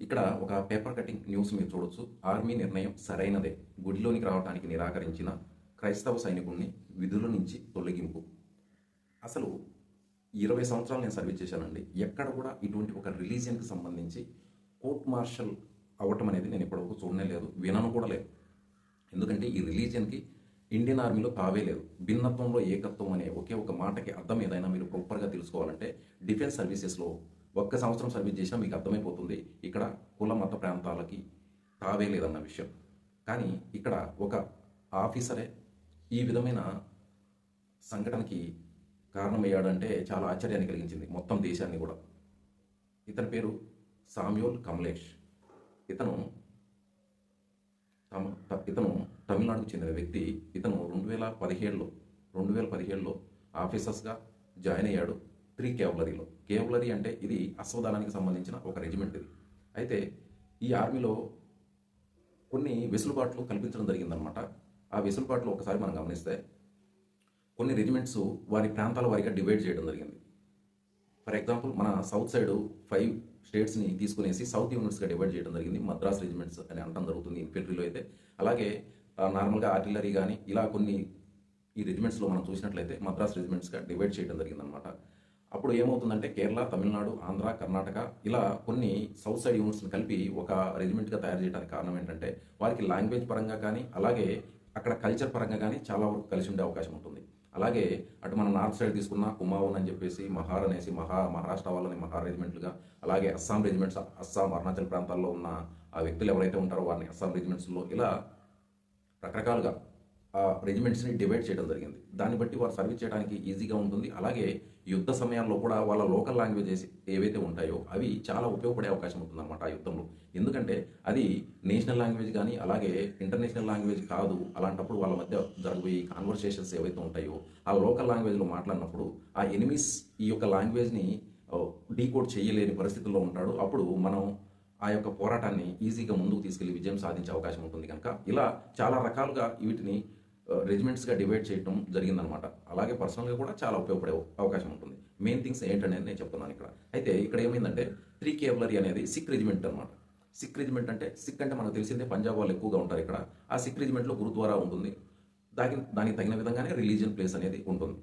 ఇక్కడ ఒక paper cutting news మీరు చూడొచ్చు. ఆర్మీ నిర్ణయం సరైనదే. గుడిలోనికి రావడానికి నిరాకరించిన క్రైస్తవ సైనికుడిని విధుల నుంచి తొలగింపు. అసలు ఇరవై సంవత్సరాలు నేను సర్వీస్ చేశానండి. ఎక్కడ కూడా ఇటువంటి ఒక రిలీజియన్కి సంబంధించి కోర్ట్ మార్షల్ అవ్వటం అనేది నేను ఇప్పటివరకు చూడనే లేదు. వినను కూడా లేదు. ఎందుకంటే ఈ రిలీజియన్కి ఇండియన్ ఆర్మీలో తావే లేదు. భిన్నత్వంలో ఏకత్వం అనే ఒకే ఒక మాటకి అర్థం ఏదైనా మీరు ప్రాపర్గా తెలుసుకోవాలంటే డిఫెన్స్ సర్వీసెస్లో ఒక్క సంవత్సరం సర్వీస్ చేసినా మీకు అర్థమైపోతుంది ఇక్కడ కుల మత ప్రాంతాలకి తావే లేదన్న విషయం. కానీ ఇక్కడ ఒక ఆఫీసరే ఈ విధమైన సంఘటనకి కారణమయ్యాడంటే చాలా ఆశ్చర్యాన్ని కలిగించింది మొత్తం దేశాన్ని కూడా. ఇతని పేరు సామ్యూల్ కమలేష్. ఇతను తమ ఇతను తమిళనాడుకు చెందిన వ్యక్తి. ఇతను రెండు వేల పదిహేడులో రెండు వేల పదిహేడులో ఆఫీసర్స్గా జాయిన్ అయ్యాడు. త్రీ కేవలరీలో కేవలరీ అంటే ఇది అశ్వదళానికి సంబంధించిన ఒక రెజిమెంట్ ఇది. అయితే ఈ ఆర్మీలో కొన్ని వెసులుబాట్లు కల్పించడం జరిగిందనమాట ఆ వెసులుబాట్లు ఒకసారి మనం గమనిస్తే కొన్ని రెజిమెంట్స్ వారి ప్రాంతాల వారిగా డివైడ్ చేయడం జరిగింది. ఫర్ ఎగ్జాంపుల్ మన సౌత్ సైడ్ ఫైవ్ స్టేట్స్ని తీసుకునేసి సౌత్ యూనిట్స్గా డివైడ్ చేయడం జరిగింది. మద్రాస్ రెజిమెంట్స్ అని అనడం జరుగుతుంది ఇన్ఫెంట్రీలో అయితే. అలాగే నార్మల్గా ఆర్టిలరీ కానీ ఇలా కొన్ని ఈ రెజిమెంట్స్లో మనం చూసినట్లయితే మద్రాస్ రెజిమెంట్స్గా డివైడ్ చేయడం జరిగిందనమాట అప్పుడు ఏమవుతుందంటే కేరళ తమిళనాడు ఆంధ్ర కర్ణాటక ఇలా కొన్ని సౌత్ సైడ్ యూనిట్స్ని కలిపి ఒక రెజిమెంట్గా తయారు చేయడానికి కారణం ఏంటంటే వారికి లాంగ్వేజ్ పరంగా కానీ అలాగే అక్కడ కల్చర్ పరంగా కానీ చాలా వరకు కలిసి ఉండే అవకాశం ఉంటుంది. అలాగే అటు మనం నార్త్ సైడ్ తీసుకున్న కుమావన్ అని చెప్పేసి మహార్ అనేసి మహా మహారాష్ట్ర వాళ్ళని మహా రెజిమెంట్లుగా అలాగే అస్సాం రెజిమెంట్స్ అస్సాం అరుణాచల్ ప్రాంతాల్లో ఉన్న ఆ వ్యక్తులు ఎవరైతే ఉంటారో వారిని అస్సాం రెజిమెంట్స్లో ఇలా రకరకాలుగా రెజిమెంట్స్ని డివైడ్ చేయడం జరిగింది. దాన్ని బట్టి వారు సర్వీస్ చేయడానికి ఈజీగా ఉంటుంది. అలాగే యుద్ధ సమయాల్లో కూడా వాళ్ళ లోకల్ లాంగ్వేజెస్ ఏవైతే ఉంటాయో అవి చాలా ఉపయోగపడే అవకాశం ఉంటుందన్నమాట ఆ యుద్ధంలో. ఎందుకంటే అది నేషనల్ లాంగ్వేజ్ కానీ అలాగే ఇంటర్నేషనల్ లాంగ్వేజ్ కాదు. అలాంటప్పుడు వాళ్ళ మధ్య జరగబోయే కాన్వర్సేషన్స్ ఏవైతే ఉంటాయో ఆ లోకల్ లాంగ్వేజ్లో మాట్లాడినప్పుడు ఆ ఎనిమిస్ ఈ యొక్క లాంగ్వేజ్ని డీకోడ్ చేయలేని పరిస్థితుల్లో ఉంటాడు. అప్పుడు మనం ఆ యొక్క పోరాటాన్ని ఈజీగా ముందుకు తీసుకెళ్ళి విజయం సాధించే అవకాశం ఉంటుంది కనుక. ఇలా చాలా రకాలుగా వీటిని రెజిమెంట్స్గా డివైడ్ చేయడం జరిగిందనమాట. అలాగే పర్సనల్గా కూడా చాలా ఉపయోగపడే అవకాశం ఉంటుంది. మెయిన్ థింగ్స్ ఏంటనేది నేను చెప్తున్నాను ఇక్కడ. అయితే ఇక్కడ ఏమైందంటే త్రీ కేవలరీ అనేది సిక్ రెజిమెంట్ అనమాట. సిక్ రెజిమెంట్ అంటే సిక్ అంటే మనకు తెలిసిందే పంజాబ్ వాళ్ళు ఎక్కువగా ఉంటారు ఇక్కడ. ఆ సిక్ రెజిమెంట్లో గురుద్వారా ఉంటుంది. దానికి దానికి తగిన విధంగానే రిలీజియన్ ప్లేస్ అనేది ఉంటుంది.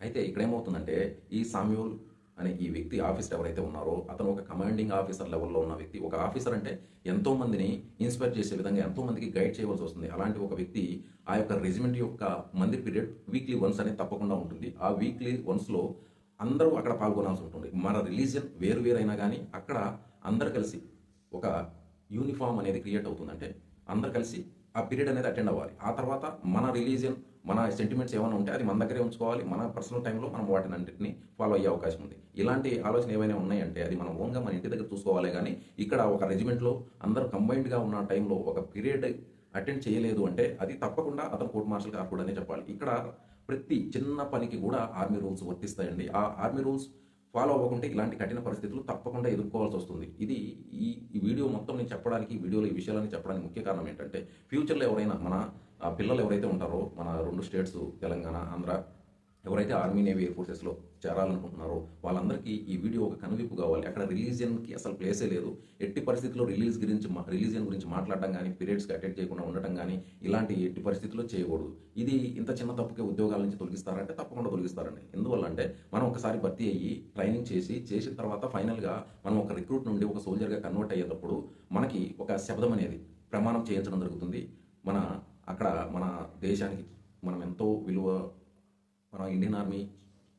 అయితే ఇక్కడ ఏమవుతుందంటే ఈ సామ్యూల్ అనే ఈ వ్యక్తి ఆఫీసర్ ఎవరైతే ఉన్నారో అతను ఒక కమాండింగ్ ఆఫీసర్ లెవెల్లో ఉన్న వ్యక్తి. ఒక ఆఫీసర్ అంటే ఎంతో మందిని ఇన్స్పైర్ చేసే విధంగా ఎంతో మందికి గైడ్ చేయవలసి వస్తుంది. అలాంటి ఒక వ్యక్తి ఆ యొక్క రెజిమెంట్ యొక్క మంది పీరియడ్ వీక్లీ వన్స్ అనేది తప్పకుండా ఉంటుంది. ఆ వీక్లీ వన్స్లో అందరూ అక్కడ పాల్గొనాల్సి ఉంటుంది. మన రిలీజియన్ వేరు వేరైనా కానీ అక్కడ అందరు కలిసి ఒక యూనిఫామ్ అనేది క్రియేట్ అవుతుందంటే అందరు కలిసి ఆ పీరియడ్ అనేది అటెండ్ అవ్వాలి. ఆ తర్వాత మన రిలీజియన్ మన సెంటిమెంట్స్ ఏమైనా ఉంటే అది మన దగ్గరే ఉంచుకోవాలి. మన పర్సనల్ టైంలో మనం వాటిని అన్నింటిని ఫాలో అయ్యే అవకాశం ఉంది. ఇలాంటి ఆలోచన ఏమైనా ఉన్నాయంటే అది మనం ఓన్గా మన ఇంటి దగ్గర చూసుకోవాలి కానీ ఇక్కడ ఒక రెజిమెంట్లో అందరూ కంబైన్డ్గా ఉన్న టైంలో ఒక పీరియడ్ అటెండ్ చేయలేదు అంటే అది తప్పకుండా అతను కోర్టు మార్షల్ కాకూడదనే చెప్పాలి. ఇక్కడ ప్రతి చిన్న పనికి కూడా ఆర్మీ రూల్స్ వర్తిస్తాయండి. ఆ ఆర్మీ రూల్స్ ఫాలో అవ్వకుంటే ఇలాంటి కఠిన పరిస్థితులు తప్పకుండా ఎదుర్కోవాల్సి వస్తుంది. ఇది ఈ వీడియో మొత్తం నేను చెప్పడానికి ఈ వీడియోలో ఈ విషయాలని చెప్పడానికి ముఖ్య కారణం ఏంటంటే ఫ్యూచర్లో ఎవరైనా మన పిల్లలు ఎవరైతే ఉంటారో మన రెండు స్టేట్స్ తెలంగాణ ఆంధ్ర ఎవరైతే ఆర్మీ నేవీ ఎయిర్ ఫోర్సెస్లో చేరాలనుకుంటున్నారో వాళ్ళందరికీ ఈ వీడియో ఒక కనువిప్పు కావాలి. అక్కడ రిలీజియన్కి అసలు ప్లేసే లేదు. ఎట్టి పరిస్థితుల్లో రిలీజ్ గురించి రిలీజియన్ గురించి మాట్లాడడం కానీ పీరియడ్స్కి అటెండ్ చేయకుండా ఉండటం కానీ ఇలాంటి ఎట్టి పరిస్థితుల్లో చేయకూడదు. ఇది ఇంత చిన్న తప్పుకే ఉద్యోగాల నుంచి తొలగిస్తారంటే తప్పకుండా తొలగిస్తారండి. ఎందువల్ల అంటే మనం ఒకసారి భర్తీ అయ్యి ట్రైనింగ్ చేసి చేసిన తర్వాత ఫైనల్గా మనం ఒక రిక్రూట్ నుండి ఒక సోల్జర్గా కన్వర్ట్ అయ్యేటప్పుడు మనకి ఒక శబ్దం అనేది ప్రమాణం చేయించడం జరుగుతుంది. మన అక్కడ మన దేశానికి మనం ఎంతో విలువ మన ఇండియన్ ఆర్మీ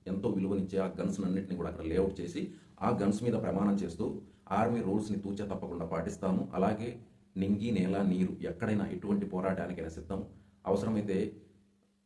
ఎంతో విలువనిచ్చే ఆ గన్స్ అన్నింటినీ కూడా అక్కడ లేఅవుట్ చేసి ఆ గన్స్ మీద ప్రమాణం చేస్తూ ఆర్మీ రూల్స్ని తూచా తప్పకుండా పాటిస్తాము. అలాగే నింగి నేల నీరు ఎక్కడైనా ఎటువంటి పోరాటానికైనా సిద్ధం. అవసరమైతే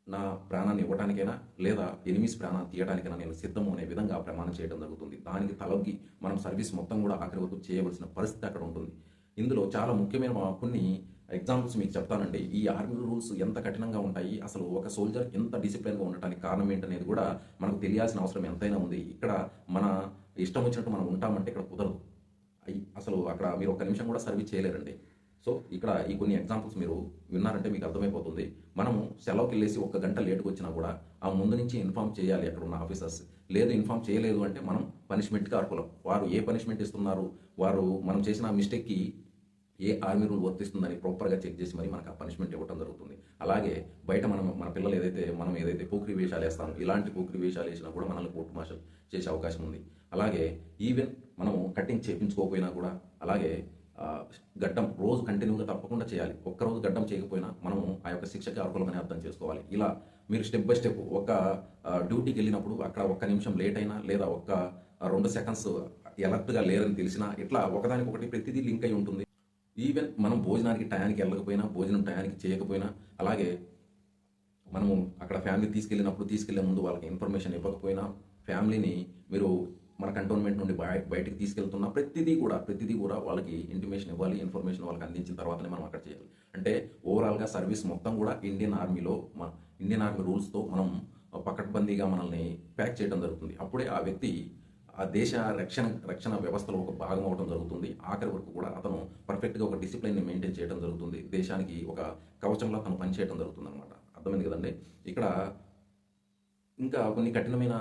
నా ప్రాణాన్ని ఇవ్వడానికైనా లేదా ఎనిమిస్ ప్రాణాన్ని తీయడానికైనా నేను సిద్ధము అనే విధంగా ప్రమాణం చేయడం జరుగుతుంది. దానికి తలొగ్గి మనం సర్వీస్ మొత్తం కూడా ఆఖరి వరకు చేయవలసిన పరిస్థితి అక్కడ ఉంటుంది. ఇందులో చాలా ముఖ్యమైన కొన్ని ఎగ్జాంపుల్స్ మీకు చెప్తానండి. ఈ ఆర్మీ రూల్స్ ఎంత కఠినంగా ఉంటాయి? అసలు ఒక సోల్జర్ ఎంత డిసిప్లిన్గా ఉండటానికి కారణం ఏంటనేది కూడా మనకు తెలియాల్సిన అవసరం ఎంతైనా ఉంది. ఇక్కడ మన ఇష్టం వచ్చినట్టు మనం ఉంటామంటే ఇక్కడ కుదరదు. అసలు అక్కడ మీరు ఒక నిమిషం కూడా సర్వీస్ చేయలేరండి. సో ఇక్కడ ఈ కొన్ని ఎగ్జాంపుల్స్ మీరు విన్నారంటే మీకు అర్థమైపోతుంది. మనము సెలవుకి వెళ్ళేసి ఒక గంట లేటుకు వచ్చినా కూడా ఆ ముందు నుంచి ఇన్ఫామ్ చేయాలి అక్కడ ఉన్న ఆఫీసర్స్ లేదు ఇన్ఫామ్ చేయలేదు అంటే మనం పనిష్మెంట్కి అర్హులం. వారు ఏ పనిష్మెంట్ ఇస్తున్నారు? వారు మనం చేసిన మిస్టేక్కి ఏ ఆర్మీ రూల్ వర్తిస్తుందని ప్రాపర్గా చెక్ చేసి మరి మనకు ఆ పనిష్మెంట్ ఇవ్వడం జరుగుతుంది. అలాగే బయట మనం మన పిల్లలు ఏదైతే మనం ఏదైతే పోకిరి వేషాలు వేస్తాం ఇలాంటి పోకిరి వేషాలు వేసినా కూడా మనల్ని కోర్టు మార్షల్ చేసే అవకాశం ఉంది. అలాగే ఈవెన్ మనము కటింగ్ చేయించుకోకపోయినా కూడా అలాగే గడ్డం రోజు కంటిన్యూగా తప్పకుండా చేయాలి. ఒక్కరోజు గడ్డం చేయకపోయినా మనము ఆ యొక్క శిక్షకి అర్హులమని అర్థం చేసుకోవాలి. ఇలా మీరు స్టెప్ బై స్టెప్ ఒక డ్యూటీకి వెళ్ళినప్పుడు అక్కడ ఒక్క నిమిషం లేట్ అయినా లేదా ఒక్క రెండు సెకండ్స్ ఎలర్ట్గా లేరని తెలిసినా ఇట్లా ఒకదానికొకటి ప్రతిదీ లింక్ అయి ఉంటుంది. ఈవెన్ మనం భోజనానికి టయానికి వెళ్ళకపోయినా భోజనం టయానికి చేయకపోయినా అలాగే మనము అక్కడ ఫ్యామిలీ తీసుకెళ్ళినప్పుడు తీసుకెళ్ళే ముందు వాళ్ళకి ఇన్ఫర్మేషన్ ఇవ్వకపోయినా ఫ్యామిలీని మీరు మన కంటోన్మెంట్ నుండి బయ బయటికి తీసుకెళ్తున్న ప్రతిదీ కూడా ప్రతిదీ కూడా వాళ్ళకి ఇంటిమేషన్ ఇవ్వాలి ఇన్ఫర్మేషన్ వాళ్ళకి అందించిన తర్వాతనే మనం అక్కడ చేయాలి. అంటే ఓవరాల్గా సర్వీస్ మొత్తం కూడా ఇండియన్ ఆర్మీలో మన ఇండియన్ ఆర్మీ రూల్స్తో మనం పకడ్బందీగా మనల్ని ప్యాక్ చేయడం జరుగుతుంది. అప్పుడే ఆ వ్యక్తి ఆ దేశ రక్షణ రక్షణ వ్యవస్థలో ఒక భాగం అవడం జరుగుతుంది. ఆఖరి వరకు కూడా అతను పర్ఫెక్ట్గా ఒక డిసిప్లిన్ని మెయింటైన్ చేయడం జరుగుతుంది. దేశానికి ఒక కవచంలో తను పనిచేయడం జరుగుతుంది అనమాట అర్థమైంది కదండి? ఇక్కడ ఇంకా కొన్ని కఠినమైన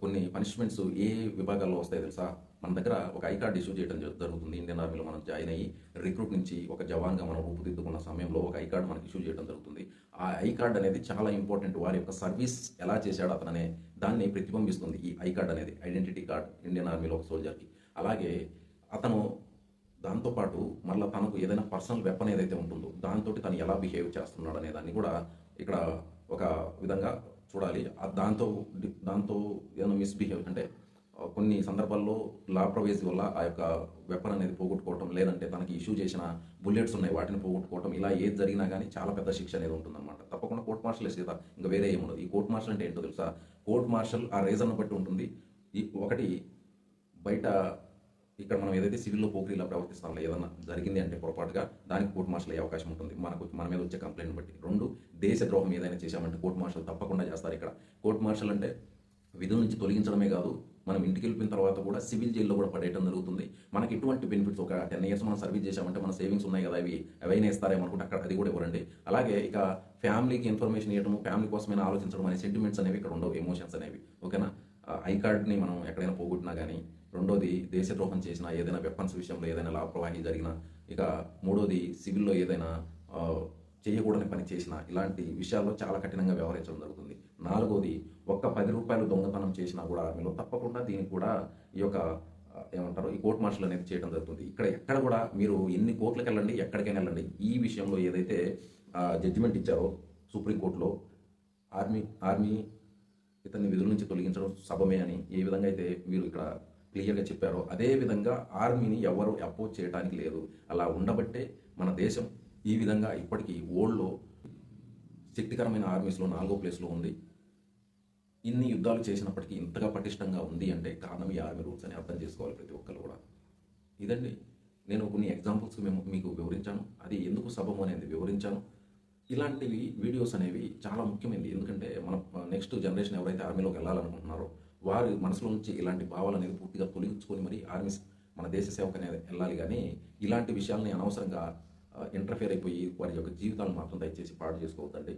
కొన్ని పనిష్మెంట్స్ ఏ విభాగాల్లో వస్తాయి తెలుసా? మన దగ్గర ఒక ఐ కార్డ్ ఇష్యూ చేయడం జరుగుతుంది. ఇండియన్ ఆర్మీలో మనం జాయిన్ అయ్యి రిక్రూట్ నుంచి ఒక జవాన్గా మనం రూపుదిద్దుకున్న సమయంలో ఒక ఐ కార్డ్ మనకి ఇష్యూ చేయడం జరుగుతుంది. ఆ ఐ కార్డ్ అనేది చాలా ఇంపార్టెంట్ వారి యొక్క సర్వీస్ ఎలా చేశాడు అతననే దాన్ని ప్రతిబింబిస్తుంది ఈ ఐ కార్డ్ అనేది ఐడెంటిటీ కార్డ్ ఇండియన్ ఆర్మీలో ఒక సోల్జర్కి. అలాగే అతను దాంతోపాటు మళ్ళీ తనకు ఏదైనా పర్సనల్ వెపన్ ఏదైతే ఉంటుందో దాంతో తను ఎలా బిహేవ్ చేస్తున్నాడు అనే దాన్ని కూడా ఇక్కడ ఒక విధంగా చూడాలి. దాంతో దాంతో ఏదైనా మిస్బిహేవ్ అంటే కొన్ని సందర్భాల్లో లా ప్రవేశ వల్ల ఆ యొక్క వెపన్ అనేది పోగొట్టుకోవటం లేదంటే తనకి ఇష్యూ చేసిన బుల్లెట్స్ ఉన్నాయి వాటిని పోగొట్టుకోవటం ఇలా ఏది జరిగినా కానీ చాలా పెద్ద శిక్ష అనేది ఉంటుందన్నమాట. తప్పకుండా కోర్ట్ మార్షల్ వేసేదా ఇంకా వేరే ఏముండదు ఈ కోర్ట్ మార్షల్ అంటే ఏంటో తెలుసా? కోర్ట్ మార్షల్ ఆ రీజన్ బట్టి ఉంటుంది. ఈ ఒకటి బయట ఇక్కడ మనం ఏదైతే సివిల్లో పోకిరీలా ప్రవర్తిస్తామో ఏదన్నా జరిగింది అంటే పొరపాటుగా దానికి కోర్ట్ మార్షల్ అయ్యే అవకాశం ఉంటుంది. మనకు మన మీద వచ్చే కంప్లైంట్ బట్టి. రెండు దేశద్రోహం ఏదైనా చేశామంటే కోర్ట్ మార్షల్ తప్పకుండా చేస్తారు ఇక్కడ. కోర్ట్ మార్షల్ అంటే విధుల నుంచి తొలగించడమే కాదు మనం ఇంటికి వెళ్ళిన తర్వాత కూడా సివిల్ జైల్లో కూడా పడేయడం జరుగుతుంది. మనకి ఎటువంటి బెనిఫిట్స్ ఒక టెన్ ఇయర్స్ మనం సర్వీస్ చేసామంటే మన సేవింగ్స్ ఉన్నాయి కదా అవి అవైనా ఇస్తారేమో అనుకుంటే అక్కడ అది కూడా ఇవ్వరండి. అలాగే ఇక ఫ్యామిలీకి ఇన్ఫర్మేషన్ ఇవ్వడం ఫ్యామిలీ కోసమైనా ఆలోచించడం అనే సెంటిమెంట్స్ అనేవి ఇక్కడ ఉండవు ఎమోషన్స్ అనేవి. ఓకేనా? ఐ కార్డ్ని మనం ఎక్కడైనా పోగొట్టినా కానీ రెండోది దేశద్రోహం చేసిన ఏదైనా వెపన్స్ విషయంలో ఏదైనా లాభప్రవాహి జరిగినా ఇక మూడోది సివిల్లో ఏదైనా చేయకూడని పని చేసిన ఇలాంటి విషయాల్లో చాలా కఠినంగా వ్యవహరించడం జరుగుతుంది. నాలుగోది ఒక్క పది రూపాయలు దొంగతనం చేసినా కూడా ఆర్మీలో తప్పకుండా దీనికి కూడా ఈ యొక్క ఏమంటారు ఈ కోర్ట్ మార్షల్ అనేది చేయడం జరుగుతుంది. ఇక్కడ ఎక్కడ కూడా మీరు ఎన్ని కోర్టులకు వెళ్ళండి ఎక్కడికైనా వెళ్ళండి. ఈ విషయంలో ఏదైతే జడ్జిమెంట్ ఇచ్చారో సుప్రీంకోర్టులో ఆర్మీ ఆర్మీ ఇతన్ని విధుల నుంచి తొలగించడం సభమే అని ఏ విధంగా అయితే మీరు ఇక్కడ క్లియర్గా చెప్పారో అదే విధంగా ఆర్మీని ఎవరు అపోజ్ చేయడానికి లేదు. అలా ఉండబట్టే మన దేశం ఈ విధంగా ఇప్పటికీ ఓల్డ్లో శక్తికరమైన ఆర్మీస్లో నాలుగో ప్లేస్లో ఉంది. ఇన్ని యుద్ధాలు చేసినప్పటికీ ఇంతగా పటిష్టంగా ఉంది అంటే కారణం ఈ ఆర్మీ రూల్స్ అని అర్థం చేసుకోవాలి ప్రతి ఒక్కరు కూడా. ఇదండి. నేను కొన్ని ఎగ్జాంపుల్స్ మేము మీకు వివరించాను. అది ఎందుకు సబము అనేది వివరించాను. ఇలాంటివి వీడియోస్ అనేవి చాలా ముఖ్యమైనది ఎందుకంటే మన నెక్స్ట్ జనరేషన్ ఎవరైతే ఆర్మీలోకి వెళ్ళాలనుకుంటున్నారో వారి మనసులో నుంచి ఇలాంటి భావాలు అనేది పూర్తిగా తొలగించుకొని మరి ఆర్మీ మన దేశ సేవకు అనేది వెళ్ళాలి. కానీ ఇలాంటి విషయాల్ని అనవసరంగా ఇంటర్ఫేర్ అయిపోయి వారి యొక్క జీవితాలను మాత్రం దయచేసి పాడు చేసుకోవద్దండి.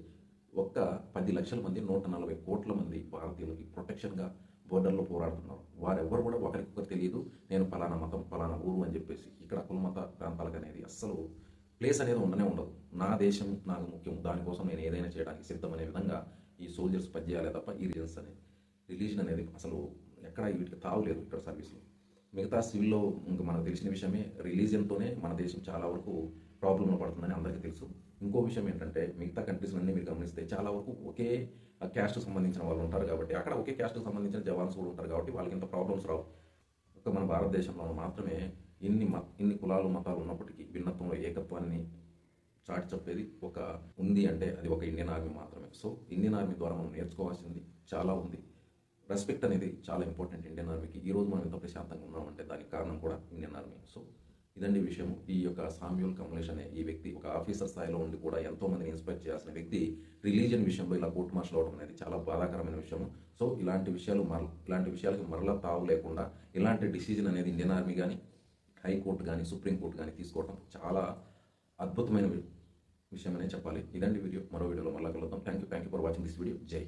ఒక్క పది లక్షల మంది నూట నలభై కోట్ల మంది భారతీయులకి ప్రొటెక్షన్గా బోర్డర్లో పోరాడుతున్నారు. వారెవ్వరు కూడా ఒకరికొకరు తెలియదు నేను ఫలానా మతం ఫలానా ఊరు అని చెప్పేసి. ఇక్కడ కులమత ప్రాంతాలకు అనేది అస్సలు ప్లేస్ అనేది ఉండనే ఉండదు. నా దేశం నాకు ముఖ్యం దానికోసం నేను ఏదైనా చేయడానికి సిద్ధం అనే విధంగా ఈ సోల్జర్స్ పనిచేయాలి తప్ప ఈ రిలీజన్స్ అనేది రిలీజన్ అనేది అసలు ఎక్కడ వీటికి తావులేదు ఇక్కడ సర్వీస్లో మిగతా సివిల్లో ఇంకా మనకు తెలిసిన విషయమే రిలీజియన్తోనే మన దేశం చాలా వరకు ప్రాబ్లంలో పడుతుందని అందరికీ తెలుసు. ఇంకో విషయం ఏంటంటే మిగతా కంట్రీస్ అన్ని మీరు గమనిస్తే చాలా వరకు ఒకే క్యాస్ట్ సంబంధించిన వాళ్ళు ఉంటారు కాబట్టి అక్కడ ఒకే క్యాస్ట్కి సంబంధించిన జవాన్స్ కూడా ఉంటారు కాబట్టి వాళ్ళకి ఇంత ప్రాబ్లమ్స్ రావు. ఒక మన భారతదేశంలో మాత్రమే ఇన్ని మత ఇన్ని కులాలు మతాలు ఉన్నప్పటికీ భిన్నత్వంలో ఏకత్వాన్ని చాటి చెప్పేది ఒక ఉంది అంటే అది ఒక ఇండియన్ ఆర్మీ మాత్రమే. సో ఇండియన్ ఆర్మీ ద్వారా మనం నేర్చుకోవాల్సింది చాలా ఉంది. రెస్పెక్ట్ అనేది చాలా ఇంపార్టెంట్ ఇండియన్ ఆర్మీకి. ఈ రోజు మనం ఎంత ప్రశాంతంగా ఉన్నామంటే దానికి కారణం కూడా ఇండియన్ ఆర్మీ. సో ఇదండి విషయం ఈ యొక్క సామ్యూల్ కమలేష్ అనే ఈ వ్యక్తి ఒక ఆఫీసర్ స్థాయిలో ఉండి కూడా ఎంతో మందిని ఇన్స్పైర్ చేయాల్సిన వ్యక్తి. రిలీజియన్ విషయంలో ఇలా కోర్టు మార్షల్ అవడం అనేది చాలా బాధాకరమైన విషయం సో ఇలాంటి విషయాలు మర ఇలాంటి విషయాలకి మరలా తావు లేకుండా ఇలాంటి డిసిజన్ అనేది ఇండియన్ ఆర్మీ కానీ హైకోర్టు కానీ సుప్రీంకోర్టు కానీ తీసుకోవడం చాలా అద్భుతమైన విషయం అనే చెప్పాలి. ఇదండి వీడియో. మరో వీడియోలో మళ్ళీ కలుద్దాం. Thank you thank you for watching this video జై